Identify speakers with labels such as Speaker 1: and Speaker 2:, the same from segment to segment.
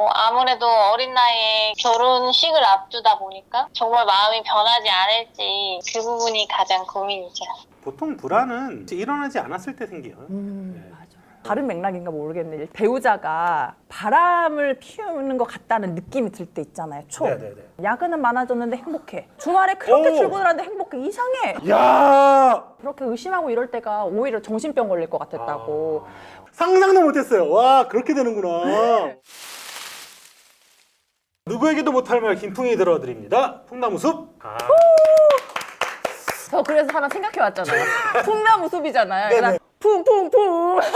Speaker 1: 어, 아무래도 어린 나이에 결혼식을 앞두다 보니까 정말 마음이 변하지 않을지 그 부분이 가장 고민이죠.
Speaker 2: 보통 불안은 일어나지 않았을 때 생겨요.
Speaker 3: 음,
Speaker 2: 네.
Speaker 3: 맞아. 다른 맥락인가 모르겠는데 배우자가 바람을 피우는 것 같다는 느낌이 들 때 있잖아요. 초.
Speaker 2: 네네네.
Speaker 3: 야근은 많아졌는데 행복해. 주말에 그렇게
Speaker 2: 오!
Speaker 3: 출근을 하는데 행복해. 이상해.
Speaker 2: 야
Speaker 3: 그렇게 의심하고 이럴 때가 오히려 정신병 걸릴 것 같았다고.
Speaker 2: 아, 상상도 못했어요. 와 그렇게 되는구나. 누구에게도 못할 말 김풍이 들어드립니다. 풍나무숲. 아,
Speaker 3: 저 그래서 하나 생각해 왔잖아요. 풍나무 숲이잖아요.
Speaker 2: 네네.
Speaker 3: 그래서 풍풍풍.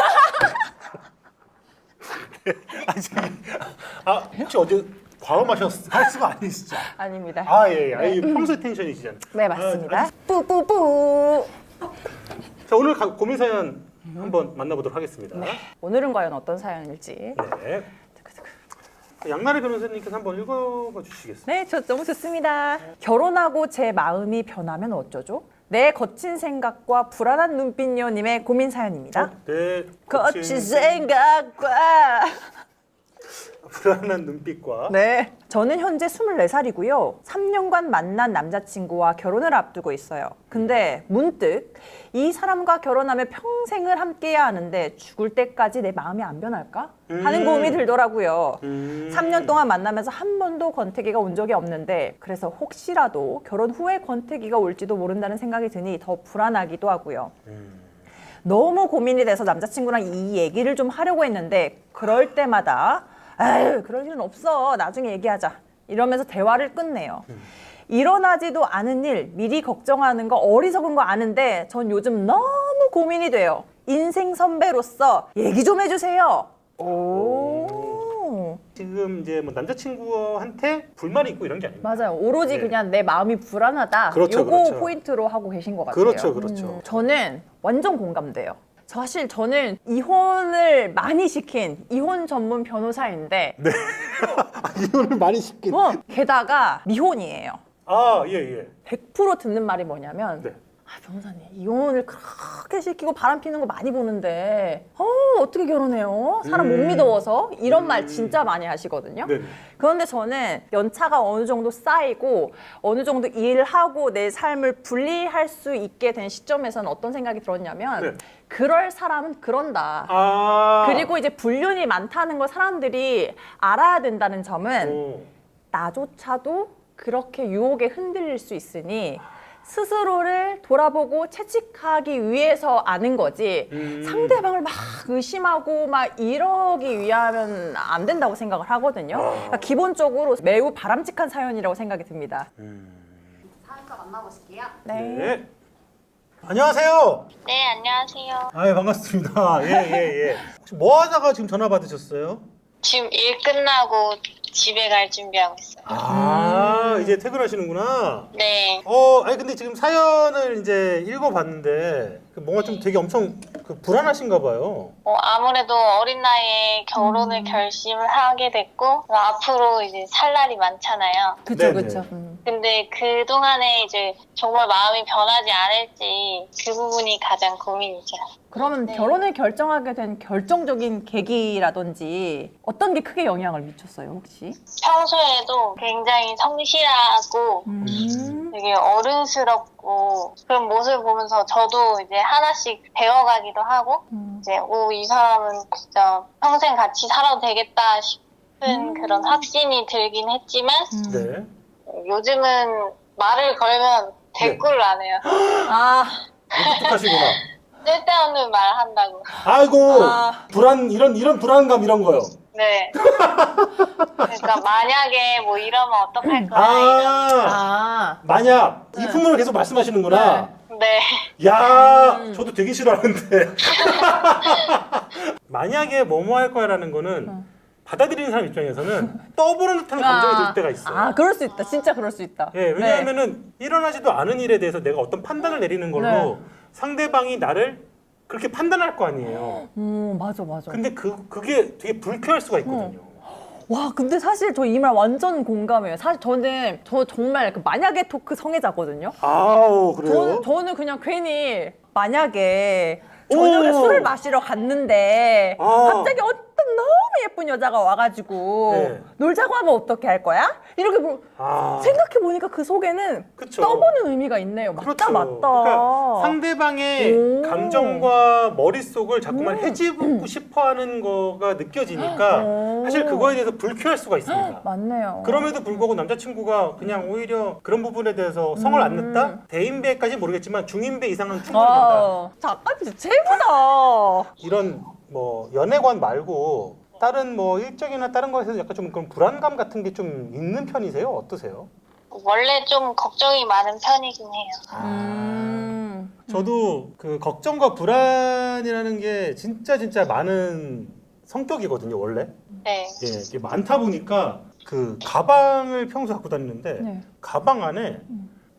Speaker 2: 아, 저기, 아 혹시 어제 과음하셨을 수가 아니시죠?
Speaker 3: 아닙니다.
Speaker 2: 아 예, 예. 아니, 평소 텐션이시잖아요.
Speaker 3: 네, 맞습니다. 뿌뿌뿌.
Speaker 2: 자 오늘 가- 고민 사연 한번 만나보도록 하겠습니다. 네.
Speaker 3: 오늘은 과연 어떤 사연일지.
Speaker 2: 양나래 변호사님께서 한번 읽어봐 주시겠어요?
Speaker 3: 네, 저 너무 좋습니다. 결혼하고 제 마음이 변하면 어쩌죠? 내 거친 생각과 불안한 눈빛녀님의 고민 사연입니다.
Speaker 2: 네.
Speaker 3: 거친 생각과
Speaker 2: 불안한 눈빛과
Speaker 3: 네. 저는 현재 24살이고요. 3년간 만난 남자친구와 결혼을 앞두고 있어요. 근데 문득 이 사람과 결혼하면 평생을 함께해야 하는데 죽을 때까지 내 마음이 안 변할까? 하는
Speaker 2: 음.
Speaker 3: 고민이 들더라고요.
Speaker 2: 음.
Speaker 3: 3년 동안 만나면서 한 번도 권태기가 온 적이 없는데 그래서 혹시라도 결혼 후에 권태기가 올지도 모른다는 생각이 드니 더 불안하기도 하고요.
Speaker 2: 음.
Speaker 3: 너무 고민이 돼서 남자친구랑 이 얘기를 좀 하려고 했는데 그럴 때마다 아유 그럴 일은 없어 나중에 얘기하자 이러면서 대화를 끝내요. 일어나지도 않은 일 미리 걱정하는 거 어리석은 거 아는데 전 요즘 너무 고민이 돼요. 인생 선배로서 얘기 좀 해주세요. 오.
Speaker 2: 지금 이제 뭐 남자친구한테 불만이 있고 이런 게 아닙니다.
Speaker 3: 맞아요. 오로지
Speaker 2: 네.
Speaker 3: 그냥 내 마음이 불안하다.
Speaker 2: 그렇죠,
Speaker 3: 요거
Speaker 2: 그렇죠.
Speaker 3: 포인트로 하고 계신 것 같아요.
Speaker 2: 그렇죠, 그렇죠.
Speaker 3: 저는 완전 공감돼요. 사실 저는 이혼을 많이 시킨 이혼 전문 변호사인데
Speaker 2: 네. 아, 이혼을 많이 시킨.
Speaker 3: 뭐 게다가 미혼이에요.
Speaker 2: 아, 예, 예.
Speaker 3: 100% 듣는 말이 뭐냐면
Speaker 2: 네.
Speaker 3: 아, 변호사님 이혼을 그렇게 시키고 바람 피는 거 많이 보는데 어, 어떻게 결혼해요? 사람 못
Speaker 2: 음.
Speaker 3: 믿어서 이런 말
Speaker 2: 음.
Speaker 3: 진짜 많이 하시거든요.
Speaker 2: 네.
Speaker 3: 그런데 저는 연차가 어느 정도 쌓이고 어느 정도 일하고 내 삶을 분리할 수 있게 된 시점에서는 어떤 생각이 들었냐면
Speaker 2: 네.
Speaker 3: 그럴 사람은 그런다.
Speaker 2: 아.
Speaker 3: 그리고 이제 불륜이 많다는 걸 사람들이 알아야 된다는 점은
Speaker 2: 오.
Speaker 3: 나조차도 그렇게 유혹에 흔들릴 수 있으니 스스로를 돌아보고 채찍하기 위해서 아는 거지
Speaker 2: 음.
Speaker 3: 상대방을 막 의심하고 막 이러기 위하면 안 된다고 생각을 하거든요. 그러니까 기본적으로 매우 바람직한 사연이라고 생각이 듭니다.
Speaker 4: 사연과 만나보실게요.
Speaker 3: 네.
Speaker 2: 네. 안녕하세요.
Speaker 1: 네, 안녕하세요.
Speaker 2: 아, 반갑습니다. 예, 예, 예. 혹시 뭐 하다가 지금 전화 받으셨어요?
Speaker 1: 지금 일 끝나고 집에 갈 준비하고 있어요.
Speaker 2: 아,
Speaker 3: 음.
Speaker 2: 이제 퇴근하시는구나.
Speaker 1: 네.
Speaker 2: 어, 아니 근데 지금 사연을 이제 읽어봤는데 그 뭔가 좀 되게 엄청 그 불안하신가 봐요.
Speaker 1: 어, 아무래도 어린 나이에 결혼을
Speaker 3: 음.
Speaker 1: 결심을 하게 됐고 앞으로 이제 살 날이 많잖아요.
Speaker 3: 그쵸
Speaker 2: 네네.
Speaker 3: 그쵸. 음.
Speaker 1: 근데 그 동안에 이제 정말 마음이 변하지 않을지 그 부분이 가장 고민이죠.
Speaker 3: 그러면
Speaker 1: 네.
Speaker 3: 결혼을 결정하게 된 결정적인 계기라든지 어떤 게 크게 영향을 미쳤어요 혹시?
Speaker 1: 평소에도 굉장히 성실하고
Speaker 3: 음.
Speaker 1: 되게 어른스럽고 그런 모습을 보면서 저도 이제 하나씩 배워가기도 하고
Speaker 3: 음.
Speaker 1: 이제 오 이 사람은 진짜 평생 같이 살아도 되겠다 싶은
Speaker 3: 음.
Speaker 1: 그런 확신이 들긴 했지만
Speaker 3: 음.
Speaker 2: 네.
Speaker 1: 요즘은 말을 걸면 대꾸를 안 해요.
Speaker 3: 아,
Speaker 2: 무뚝뚝하시구나.
Speaker 1: 쓸데없는 말 한다고.
Speaker 2: 아이고
Speaker 3: 아.
Speaker 2: 불안 이런 이런 불안감 이런 거요.
Speaker 1: 네. 그러니까 만약에 뭐 이러면 어떡할 거야
Speaker 2: 아,
Speaker 3: 아.
Speaker 2: 만약 이 품으로 계속 말씀하시는구나.
Speaker 1: 이런. 네.
Speaker 2: 야,
Speaker 3: 음.
Speaker 2: 저도 되게 싫어하는데. 만약에 뭐뭐 할 거야라는 거는
Speaker 3: 음.
Speaker 2: 받아들이는 사람 입장에서는 떠보는 듯한 감정이 들 때가 있어요.
Speaker 3: 아, 그럴 수 있다. 진짜 그럴 수 있다.
Speaker 2: 예, 왜냐하면은 일어나지도 않은 일에 대해서 내가 어떤 판단을 내리는 걸로
Speaker 3: 네.
Speaker 2: 상대방이 나를 그렇게 판단할 거 아니에요.
Speaker 3: 음, 맞아, 맞아.
Speaker 2: 근데 그 그게 되게 불쾌할 수가 있거든요.
Speaker 3: 와, 근데 사실 저 이 말 완전 공감해요. 사실 저는 저 정말 그 만약에 토크 성애자거든요.
Speaker 2: 아우 그래요?
Speaker 3: 저, 저는 그냥 괜히 만약에 저녁에
Speaker 2: 오.
Speaker 3: 술을 마시러 갔는데
Speaker 2: 아.
Speaker 3: 갑자기 어 떤 너무 예쁜 여자가 와가지고
Speaker 2: 네.
Speaker 3: 놀자고 하면 어떻게 할 거야? 이렇게 뭐
Speaker 2: 아.
Speaker 3: 생각해 보니까 그 속에는
Speaker 2: 그쵸.
Speaker 3: 떠보는 의미가 있네요. 맞다
Speaker 2: 그렇죠.
Speaker 3: 맞다.
Speaker 2: 그러니까 상대방의
Speaker 3: 오.
Speaker 2: 감정과 머릿속을 자꾸만 해집고 싶어하는 거가 느껴지니까
Speaker 3: 오.
Speaker 2: 사실 그거에 대해서 불쾌할 수가 있습니다.
Speaker 3: 맞네요.
Speaker 2: 그럼에도 불구하고 남자친구가 그냥 오히려 그런 부분에 대해서 성을 안
Speaker 3: 음.
Speaker 2: 냈다? 대인배까지 모르겠지만 중인배 이상은 충분히 된다.
Speaker 3: 아, 작가님 진짜 최고다.
Speaker 2: 이런 뭐 연애관 말고 다른 뭐 일적이나 다른 거에서 약간 좀 그런 불안감 같은 게 좀 있는 편이세요? 어떠세요?
Speaker 1: 원래 좀 걱정이 많은 편이긴 해요.
Speaker 3: 음.
Speaker 2: 저도 그 걱정과 불안이라는 게 진짜 진짜 많은 성격이거든요, 원래.
Speaker 1: 네.
Speaker 2: 예, 이게 많다 보니까 그 가방을 평소 갖고 다니는데
Speaker 3: 네.
Speaker 2: 가방 안에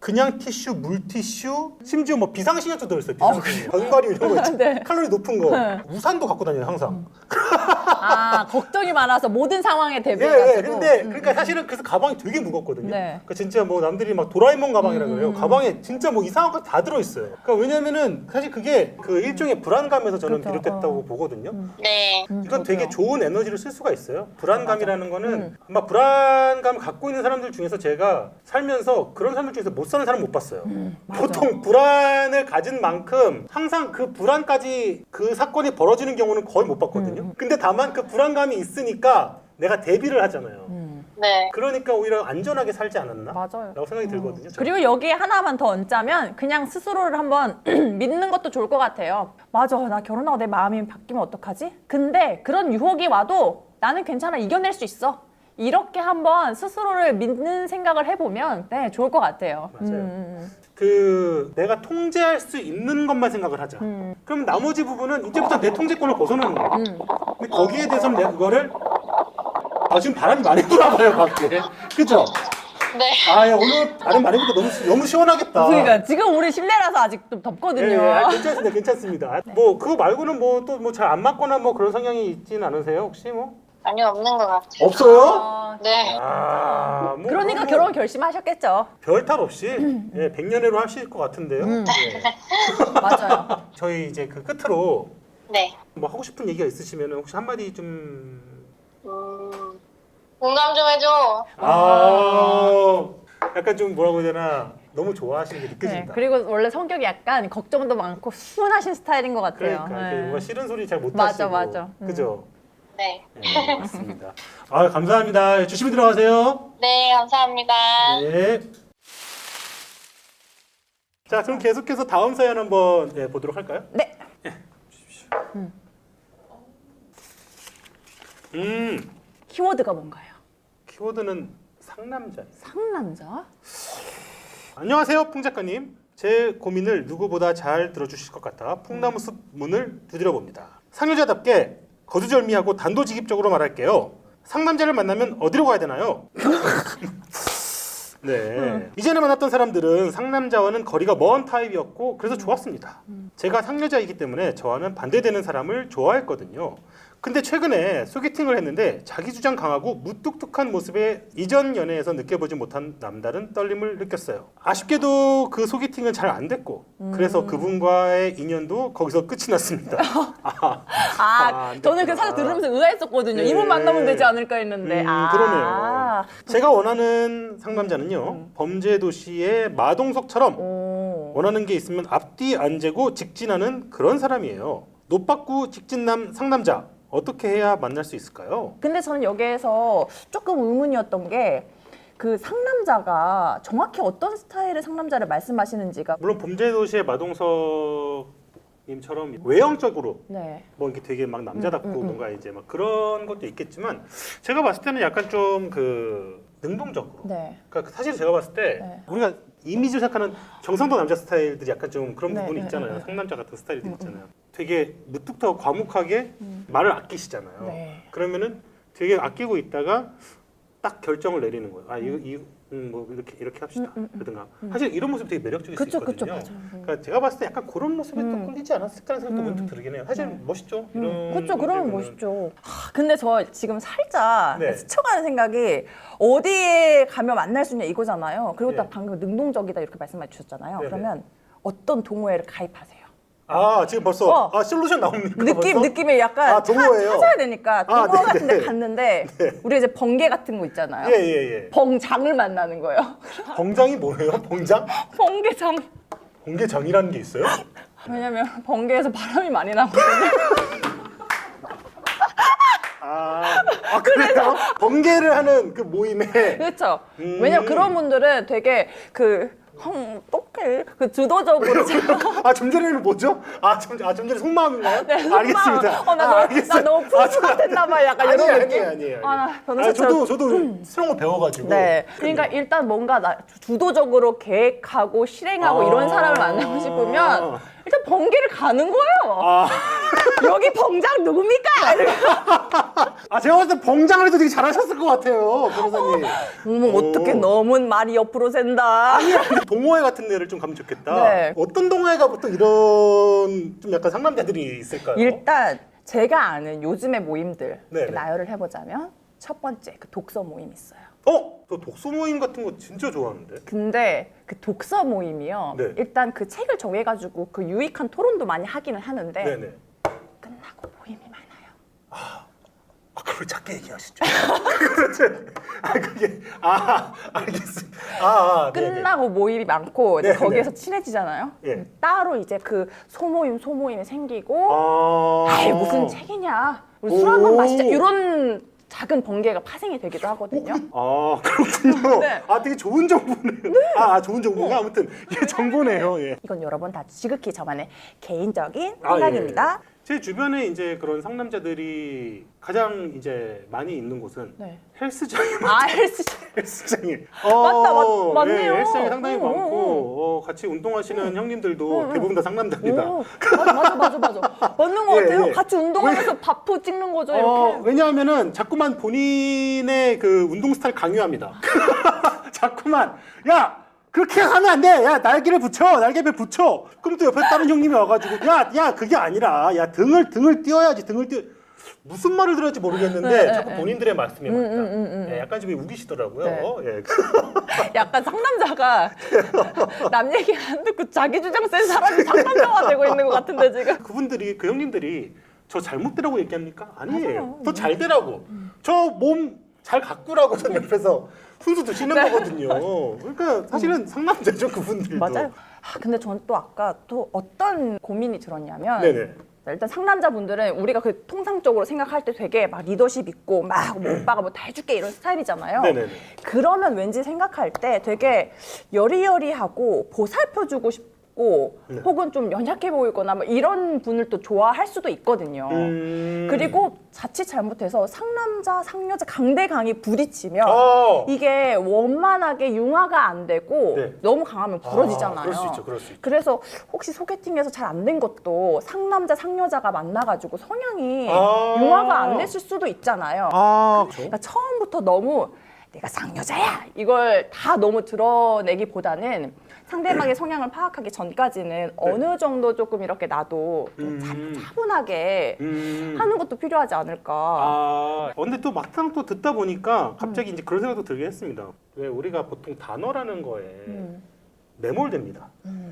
Speaker 2: 그냥 티슈, 물티슈, 심지어 뭐 비상식약도 들어있어요.
Speaker 3: 아,
Speaker 2: 비상식약. 견과류 이런 거 있죠.
Speaker 3: 네.
Speaker 2: 칼로리 높은 거.
Speaker 3: 네.
Speaker 2: 우산도 갖고 다녀요, 항상.
Speaker 3: 아 걱정이 많아서 모든 상황에
Speaker 2: 예,
Speaker 3: 대비해가지고.
Speaker 2: 예. 근데
Speaker 3: 음,
Speaker 2: 그러니까 사실은 그래서 가방이 되게 무겁거든요.
Speaker 3: 네.
Speaker 2: 그러니까 진짜 뭐 남들이 막 도라에몽 가방이라 그래요.
Speaker 3: 음.
Speaker 2: 가방에 진짜 뭐 이상한 거 다 들어 있어요. 그러니까 왜냐면은 사실 그게 그 일종의 불안감에서 저는
Speaker 3: 그렇죠.
Speaker 2: 비롯됐다고
Speaker 3: 어.
Speaker 2: 보거든요.
Speaker 1: 네.
Speaker 3: 음,
Speaker 2: 이건 되게
Speaker 3: 저도요.
Speaker 2: 좋은 에너지를 쓸 수가 있어요. 불안감이라는 거는
Speaker 3: 음.
Speaker 2: 아마 불안감 갖고 있는 사람들 중에서 제가 살면서 그런 사람들 중에서 못 사는 사람 못 봤어요.
Speaker 3: 음.
Speaker 2: 보통 불안을 가진 만큼 항상 그 불안까지 그 사건이 벌어지는 경우는 거의 못 봤거든요.
Speaker 3: 음,
Speaker 2: 근데 다만 그 불안감이 있으니까 내가 대비를 하잖아요.
Speaker 3: 음,
Speaker 1: 네.
Speaker 2: 그러니까 오히려 안전하게 살지 않았나?
Speaker 3: 맞아요.
Speaker 2: 라고 생각이 들거든요. 저는.
Speaker 3: 그리고 여기에 하나만 더 얹자면 그냥 스스로를 한번 믿는 것도 좋을 것 같아요. 맞아, 나 결혼하고 내 마음이 바뀌면 어떡하지? 근데 그런 유혹이 와도 나는 괜찮아, 이겨낼 수 있어. 이렇게 한번 스스로를 믿는 생각을 해보면 네 좋을 것 같아요.
Speaker 2: 맞아요.
Speaker 3: 음,
Speaker 2: 그 내가 통제할 수 있는 것만 생각을 하자.
Speaker 3: 음,
Speaker 2: 그럼 나머지 부분은 이제부터 내 통제권을 벗어나는 거야.
Speaker 3: 음.
Speaker 2: 근데 거기에 대해서는 내가 그거를 아 지금 바람이 많이 불어봐요 밖에 그죠?
Speaker 1: 네.
Speaker 2: 아 야, 오늘 바람 많이 부니까 너무 시- 너무 시원하겠다.
Speaker 3: 그러니까 지금 우리 실내라서 아직 좀
Speaker 2: 예,
Speaker 3: 덥거든요.
Speaker 2: 예, 아, 괜찮습니다, 괜찮습니다. 아, 뭐 그거 말고는 뭐 또 뭐 잘 안 맞거나 뭐 그런 성향이 있지는 않으세요 혹시 뭐?
Speaker 1: 아니요, 없는 것 같아요.
Speaker 2: 없어요?
Speaker 3: 어,
Speaker 1: 네.
Speaker 2: 아, 뭐
Speaker 3: 그러니까 결혼 결심하셨겠죠.
Speaker 2: 별탈 없이 예, 백년해로 하실 것 같은데요.
Speaker 3: 음.
Speaker 2: 예.
Speaker 3: 맞아요.
Speaker 2: 저희 이제 그 끝으로
Speaker 1: 네.
Speaker 2: 뭐 하고 싶은 얘기가 있으시면 혹시 한마디 좀
Speaker 1: 음, 공감 좀 해줘.
Speaker 2: 아, 약간 좀 뭐라고 해야 되나 너무 좋아하시는 게
Speaker 3: 네,
Speaker 2: 느껴진다.
Speaker 3: 그리고 원래 성격이 약간 걱정도 많고 순하신 스타일인 것 같아요.
Speaker 2: 그러니까 이렇게
Speaker 3: 네.
Speaker 2: 뭔가 싫은 소리 잘못
Speaker 3: 맞아,
Speaker 2: 하시고
Speaker 3: 맞아. 음.
Speaker 2: 그죠?
Speaker 1: 네.
Speaker 2: 네, 맞습니다. 아 감사합니다. 조심히 들어가세요.
Speaker 1: 네, 감사합니다.
Speaker 2: 네. 자 그럼 계속해서 다음 사연 한번 네, 보도록 할까요?
Speaker 3: 네.
Speaker 2: 음
Speaker 3: 키워드가 뭔가요?
Speaker 2: 키워드는 상남자.
Speaker 3: 상남자?
Speaker 2: 안녕하세요, 풍 작가님. 제 고민을 누구보다 잘 들어주실 것 같아 풍나무 숲 문을 두드려 봅니다. 상여자답게 거두절미하고 단도직입적으로 말할게요. 상남자를 만나면 어디로 가야 되나요? 네. 이전에 만났던 사람들은 상남자와는 거리가 먼 타입이었고 그래서 좋았습니다. 제가 상여자이기 때문에 저와는 반대되는 사람을 좋아했거든요. 근데 최근에 소개팅을 했는데 자기 주장 강하고 무뚝뚝한 모습에 이전 연애에서 느껴보지 못한 남다른 떨림을 느꼈어요. 아쉽게도 그 소개팅은 잘 안 됐고 그래서 그분과의 인연도 거기서 끝이 났습니다. 아,
Speaker 3: 아,
Speaker 2: 안
Speaker 3: 저는 그
Speaker 2: 됐구나.
Speaker 3: 사실 들으면서 의아했었거든요.
Speaker 2: 네.
Speaker 3: 이분 만나면 되지 않을까 했는데.
Speaker 2: 음,
Speaker 3: 아.
Speaker 2: 그러네요. 제가 원하는 상남자는요 범죄 도시의 마동석처럼
Speaker 3: 오.
Speaker 2: 원하는 게 있으면 앞뒤 안 재고 직진하는 그런 사람이에요. 노빠꾸 직진남 상남자 어떻게 해야 만날 수 있을까요?
Speaker 3: 근데 저는 여기에서 조금 의문이었던 게 그 상남자가 정확히 어떤 스타일의 상남자를 말씀하시는지가
Speaker 2: 물론 범죄 도시의 마동석님처럼 외형적으로
Speaker 3: 네.
Speaker 2: 뭐 이게 되게 막 남자답고
Speaker 3: 음, 음, 음.
Speaker 2: 뭔가 이제 막 그런 것도 있겠지만 제가 봤을 때는 약간 좀 그 능동적으로
Speaker 3: 네.
Speaker 2: 그러니까 사실 제가 봤을 때
Speaker 3: 네.
Speaker 2: 우리가 이미지를 생각하는 경상도 남자 스타일들이 약간 좀 그런
Speaker 3: 네,
Speaker 2: 부분이
Speaker 3: 네,
Speaker 2: 있잖아요.
Speaker 3: 네, 네.
Speaker 2: 상남자 같은 스타일들
Speaker 3: 음,
Speaker 2: 있잖아요. 되게 무뚝뚝하고 과묵하게
Speaker 3: 음.
Speaker 2: 말을 아끼시잖아요.
Speaker 3: 네.
Speaker 2: 그러면은 되게 아끼고 있다가 딱 결정을 내리는 거예요. 아 이거 이거 음, 뭐 이렇게 이렇게 합시다.
Speaker 3: 음, 음, 음.
Speaker 2: 그러든가. 사실 이런 모습 되게 매력적일
Speaker 3: 그쵸,
Speaker 2: 수
Speaker 3: 그쵸,
Speaker 2: 있거든요.
Speaker 3: 맞아요. 음.
Speaker 2: 그러니까 제가 봤을 때 약간 그런 모습에 또
Speaker 3: 음.
Speaker 2: 끌리지 않았을까라는 생각도
Speaker 3: 음,
Speaker 2: 문득
Speaker 3: 음.
Speaker 2: 들긴 해요. 사실
Speaker 3: 네.
Speaker 2: 멋있죠.
Speaker 3: 음,
Speaker 2: 이런
Speaker 3: 그렇죠. 그러면. 멋있죠. 하, 근데 저 지금 살짝
Speaker 2: 네.
Speaker 3: 스쳐가는 생각이 어디에 가면 만날 수 있냐 이거잖아요. 그리고
Speaker 2: 네.
Speaker 3: 딱 방금 능동적이다 이렇게 말씀해 주셨잖아요.
Speaker 2: 네, 네.
Speaker 3: 그러면 어떤 동호회를 가입하세요?
Speaker 2: 아 지금 벌써
Speaker 3: 어.
Speaker 2: 아 솔루션 나옵니까?
Speaker 3: 느낌
Speaker 2: 벌써?
Speaker 3: 느낌이 약간
Speaker 2: 아, 동호회요?
Speaker 3: 차- 찾아야 되니까
Speaker 2: 아,
Speaker 3: 동호
Speaker 2: 네네.
Speaker 3: 같은 데 갔는데 우리 이제 번개 같은 거 있잖아요.
Speaker 2: 예 예 예.
Speaker 3: 벙장을 만나는 거예요.
Speaker 2: 봉장이 뭐예요? 봉장?
Speaker 3: 번개장.
Speaker 2: 공개장이라는 게 있어요?
Speaker 3: 왜냐면 번개에서 바람이 많이 나거든요.
Speaker 2: 아, 아 그래요? 번개를 하는 그 모임에
Speaker 3: 그렇죠.
Speaker 2: 음.
Speaker 3: 왜냐 면 그런 분들은 되게 그 형, 어떡해. 그 주도적으로 제가
Speaker 2: 아, 좀 전에는 뭐죠? 아, 좀, 아, 좀 전에 속마음인가요?
Speaker 3: 네, 속마음.
Speaker 2: 알겠습니다.
Speaker 3: 어, 나,
Speaker 2: 아,
Speaker 3: 너무,
Speaker 2: 알겠어요.
Speaker 3: 나 너무
Speaker 2: 아, 저-
Speaker 3: 같았나 봐. 약간
Speaker 2: 아니에요,
Speaker 3: 이런 느낌.
Speaker 2: 아니에요, 아니에요.
Speaker 3: 아, 나
Speaker 2: 아니,
Speaker 3: 변호사처럼.
Speaker 2: 저도, 저도 새로운 거 배워가지고.
Speaker 3: 네. 그러니까 일단 뭔가 나 주도적으로 계획하고 실행하고
Speaker 2: 아.
Speaker 3: 이런 사람을 만나고 싶으면 일단 번개를 가는 거예요.
Speaker 2: 아,
Speaker 3: 여기 벙장 누굽니까?
Speaker 2: 아, 제가 봤을 때 봉장을 해도 되게 잘하셨을 것 같아요, 변호사님.
Speaker 3: 어머
Speaker 2: 오.
Speaker 3: 어떻게 너무 말이 옆으로 샌다.
Speaker 2: 동호회 같은 데를 좀 가면 좋겠다.
Speaker 3: 네.
Speaker 2: 어떤 동호회가 보통 이런 좀 약간 상남자들이 있을까요?
Speaker 3: 일단 제가 아는 요즘의 모임들
Speaker 2: 네 네.
Speaker 3: 나열을 해보자면 첫 번째 그 독서 모임 있어요.
Speaker 2: 어? 저 독서 모임 같은 거 진짜 좋아하는데.
Speaker 3: 근데 그 독서 모임이요.
Speaker 2: 네.
Speaker 3: 일단 그 책을 정해가지고 그 유익한 토론도 많이 하기는 하는데
Speaker 2: 네네.
Speaker 3: 끝나고 모임이 많아요.
Speaker 2: 아, 그걸 작게 얘기하시죠. 아, 그게, 아, 알겠습니다. 아, 아 네 네.
Speaker 3: 끝나고 모임이 많고 이제
Speaker 2: 네,
Speaker 3: 거기에서
Speaker 2: 네.
Speaker 3: 친해지잖아요.
Speaker 2: 예.
Speaker 3: 따로 이제 그 소모임 소모임이 생기고
Speaker 2: 아.
Speaker 3: 아이 무슨 책이냐 우리 술 한번
Speaker 2: 오.
Speaker 3: 마시자 이런 작은 번개가 파생이 되기도 하거든요.
Speaker 2: 아 그렇군요.
Speaker 3: 네.
Speaker 2: 아 되게 좋은 정보네요. 아, 아, 좋은 정보가 아무튼 예 정보네요. 예.
Speaker 3: 이건 여러분 다 지극히 저만의 개인적인
Speaker 2: 아,
Speaker 3: 생각입니다.
Speaker 2: 예. 제 주변에 이제 그런 상남자들이 가장 이제 많이 있는 곳은
Speaker 3: 네.
Speaker 2: 헬스장입니다.
Speaker 3: 아 헬스
Speaker 2: 헬스장이.
Speaker 3: 맞다, 맞- 맞네요.
Speaker 2: 예, 헬스장이 상당히
Speaker 3: 응,
Speaker 2: 많고
Speaker 3: 응,
Speaker 2: 어, 같이 운동하시는 형님들도
Speaker 3: 응, 응.
Speaker 2: 대부분 다 상남자입니다.
Speaker 3: 오, 맞아 맞아 맞아 맞아 맞는 것
Speaker 2: 예,
Speaker 3: 같아요.
Speaker 2: 예.
Speaker 3: 같이 운동하면서 밥포 찍는 거죠 이렇게.
Speaker 2: 어, 왜냐하면은 자꾸만 본인의 그 운동 스타일 강요합니다. 자꾸만 야 그렇게 하면 안 돼. 야 날개를 붙여 날개를 붙여. 그럼 또 옆에 다른 형님이 와가지고 야 야 그게 아니라 야 등을 등을 띄워야지 등을 띄워. 무슨 말을 들을지 모르겠는데
Speaker 3: 네,
Speaker 2: 자꾸
Speaker 3: 네,
Speaker 2: 본인들의 말씀이
Speaker 3: 음,
Speaker 2: 맞다.
Speaker 3: 음, 음, 음.
Speaker 2: 예, 약간 좀 우기시더라고요.
Speaker 3: 네.
Speaker 2: 예.
Speaker 3: 약간 상남자가 남 얘기 안 듣고 자기 주장 센 사람이 상남자가 되고 있는 것 같은데 지금.
Speaker 2: 그분들이 그 형님들이 저 잘못되라고 얘기합니까? 아니에요.
Speaker 3: 음.
Speaker 2: 더잘 되라고. 저 몸 잘 가꾸라고 전 옆에서 훈수 두시는 거거든요. 그러니까 사실은 상남자죠 그분들도.
Speaker 3: 네. 맞아요. 아, 근데 전 또 아까 또 어떤 고민이 들었냐면
Speaker 2: 네네.
Speaker 3: 일단 상남자분들은 우리가 그 통상적으로 생각할 때 되게 막 리더십 있고 막 뭐 오빠가 뭐 다 해줄게 이런 스타일이잖아요.
Speaker 2: 네네네.
Speaker 3: 그러면 왠지 생각할 때 되게 여리여리하고 보살펴주고 싶 고
Speaker 2: 네.
Speaker 3: 혹은 좀 연약해 보이거나 뭐 이런 분을 또 좋아할 수도 있거든요.
Speaker 2: 음.
Speaker 3: 그리고 자칫 잘못해서 상남자, 상여자 강대강이 부딪히면
Speaker 2: 어.
Speaker 3: 이게 원만하게 융화가 안 되고
Speaker 2: 네.
Speaker 3: 너무 강하면 부러지잖아요.
Speaker 2: 아, 그럴 수 있죠, 그럴 수 있죠.
Speaker 3: 그래서 혹시 소개팅에서 잘 안 된 것도 상남자, 상여자가 만나가지고 성향이
Speaker 2: 아.
Speaker 3: 융화가 안 됐을 수도 있잖아요.
Speaker 2: 아, 그렇죠.
Speaker 3: 그러니까 처음부터 너무 내가 상여자야 이걸 다 너무 드러내기보다는 상대방의 성향을 파악하기 전까지는 어느 정도 조금 이렇게 나도 좀 차-
Speaker 2: 네. 음.
Speaker 3: 차분하게
Speaker 2: 음.
Speaker 3: 하는 것도 필요하지 않을까.
Speaker 2: 아, 어, 근데 또 막상 또 듣다 보니까 갑자기 이제 그런 생각도 들게 했습니다. 왜 우리가 보통 단어라는 거에
Speaker 3: 음.
Speaker 2: 매몰됩니다.
Speaker 3: 음.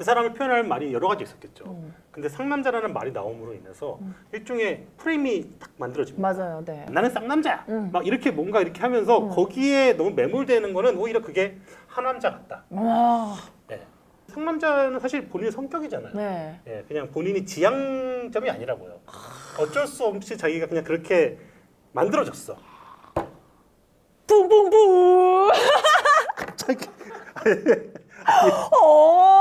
Speaker 2: 그 사람을 표현할 말이 여러 가지 있었겠죠.
Speaker 3: 음.
Speaker 2: 근데 상남자라는 말이 나옴으로 인해서 일종의 프레임이 딱 만들어집니다.
Speaker 3: 맞아요, 네.
Speaker 2: 나는 쌍남자야.
Speaker 3: 음.
Speaker 2: 막 이렇게 뭔가 이렇게 하면서 거기에 너무 매몰되는 거는 오히려 그게 하남자 같다.
Speaker 3: 와,
Speaker 2: 네. 상남자는 사실 본인의 성격이잖아요.
Speaker 3: 네.
Speaker 2: 예, 그냥 본인이 지향점이 아니라고요. 어쩔 수 없이 자기가 그냥 그렇게 만들어졌어.
Speaker 3: 붕붕붕.
Speaker 2: 갑자기.
Speaker 3: 어,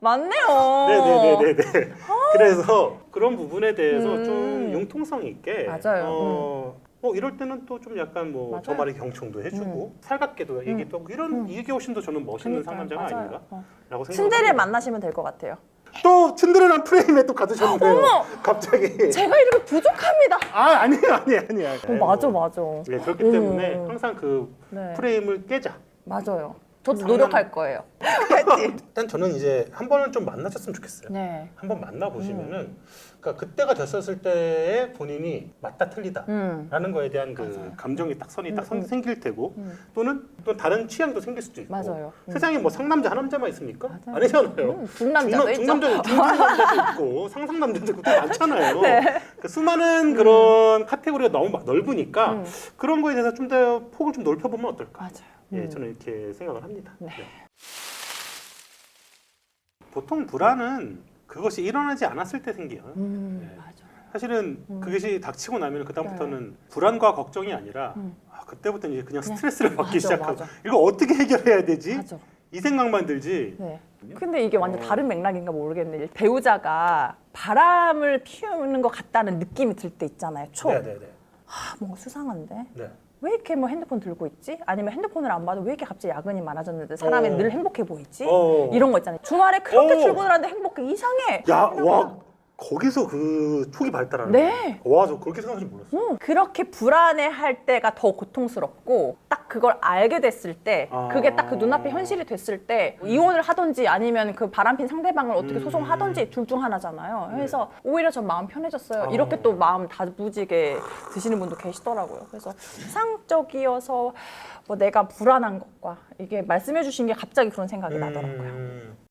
Speaker 3: 맞네요.
Speaker 2: 네네네네네. 그래서 그런 부분에 대해서
Speaker 3: 음.
Speaker 2: 좀 융통성 있게.
Speaker 3: 맞아요.
Speaker 2: 어, 뭐 이럴 때는 또 좀 약간 뭐저
Speaker 3: 맞아요. 음.
Speaker 2: 말에 경청도 해주고 살갑게도 얘기도 하고 이런 이게 훨씬 더 저는 멋있는 상남자가
Speaker 3: 맞아요.
Speaker 2: 아닌가라고
Speaker 3: 어.
Speaker 2: 생각합니다.
Speaker 3: 츤데레 만나시면 될 것 같아요.
Speaker 2: 또 츤데레란 프레임에 또 가두셨네요.
Speaker 3: 어머!
Speaker 2: 갑자기.
Speaker 3: 제가 이렇게 부족합니다.
Speaker 2: 아 아니에요 아니에요 아니에요.
Speaker 3: 어, 맞아, 맞아.
Speaker 2: 네, 그렇기
Speaker 3: 음.
Speaker 2: 때문에 항상 그
Speaker 3: 네.
Speaker 2: 프레임을 깨자.
Speaker 3: 맞아요. 저도
Speaker 2: 상남-
Speaker 3: 노력할 거예요.
Speaker 2: 일단 저는 이제 한 번은 좀 만나셨으면 좋겠어요.
Speaker 3: 네.
Speaker 2: 한 번 만나 보시면은 그러니까 그때가 됐었을 때에 본인이 맞다 틀리다.
Speaker 3: 음.
Speaker 2: 라는 거에 대한 그 감정이 딱 선이 딱 선-
Speaker 3: 음, 음.
Speaker 2: 생길 테고
Speaker 3: 음.
Speaker 2: 또는 또 다른 취향도 생길 수도 있고
Speaker 3: 맞아요. 음.
Speaker 2: 세상에 뭐 상남자 한남자만 있습니까?
Speaker 3: 맞아요.
Speaker 2: 아니잖아요.
Speaker 3: 음, 중남자도 있죠.
Speaker 2: 중남자, 중남자도 있고 상상 남자도 있고 또 많잖아요.
Speaker 3: 네.
Speaker 2: 그 수많은 그런 카테고리가 너무 막 넓으니까
Speaker 3: 음.
Speaker 2: 그런 거에 대해서 좀 더 폭을 좀 넓혀보면 어떨까?
Speaker 3: 맞아요.
Speaker 2: 예,
Speaker 3: 음.
Speaker 2: 저는 이렇게 생각을 합니다.
Speaker 3: 네.
Speaker 2: 보통 불안은 그것이 일어나지 않았을 때 생겨요.
Speaker 3: 음,
Speaker 2: 네. 사실은
Speaker 3: 음.
Speaker 2: 그것이 닥치고 나면 그 다음부터는 불안과 걱정이 아니라
Speaker 3: 음.
Speaker 2: 아, 그때부터 이제 그냥
Speaker 3: 그냥-
Speaker 2: 스트레스를 받기
Speaker 3: 맞아,
Speaker 2: 시작하고
Speaker 3: 맞아.
Speaker 2: 이거 어떻게 해결해야 되지?
Speaker 3: 맞아.
Speaker 2: 이 생각만 들지.
Speaker 3: 네. 근데 이게 완전
Speaker 2: 어.
Speaker 3: 다른 맥락인가 모르겠는데 배우자가 바람을 피우는 것 같다는 느낌이 들 때 있잖아요. 초.
Speaker 2: 네, 네, 네.
Speaker 3: 아, 뭔가 수상한데.
Speaker 2: 네.
Speaker 3: 왜 이렇게 뭐 핸드폰 들고 있지? 아니면 핸드폰을 안 봐도 왜 이렇게 갑자기 야근이 많아졌는데 사람이
Speaker 2: 어.
Speaker 3: 늘 행복해 보이지?
Speaker 2: 어.
Speaker 3: 이런 거 있잖아요. 주말에 그렇게
Speaker 2: 어.
Speaker 3: 출근을 하는데 행복해 이상해.
Speaker 2: 야, 와,
Speaker 3: 거.
Speaker 2: 거기서 그 촉이 발달하는
Speaker 3: 네.
Speaker 2: 거야. 와, 저 그렇게 생각하지 몰랐어.
Speaker 3: 음, 그렇게 불안해할 때가 더 고통스럽고 딱 그걸 알게 됐을 때
Speaker 2: 아.
Speaker 3: 그게 딱 그 눈앞에 현실이 됐을 때 이혼을 하든지 아니면 그 바람핀 상대방을 어떻게
Speaker 2: 음.
Speaker 3: 소송하든지 둘 중 하나잖아요. 그래서 오히려 전 마음 편해졌어요.
Speaker 2: 아.
Speaker 3: 이렇게 또 마음 다부지게 드시는 분도 계시더라고요. 그래서 세상적이어서 뭐 내가 불안한 것과 이게 말씀해 주신 게 갑자기 그런 생각이 나더라고요.
Speaker 2: 음.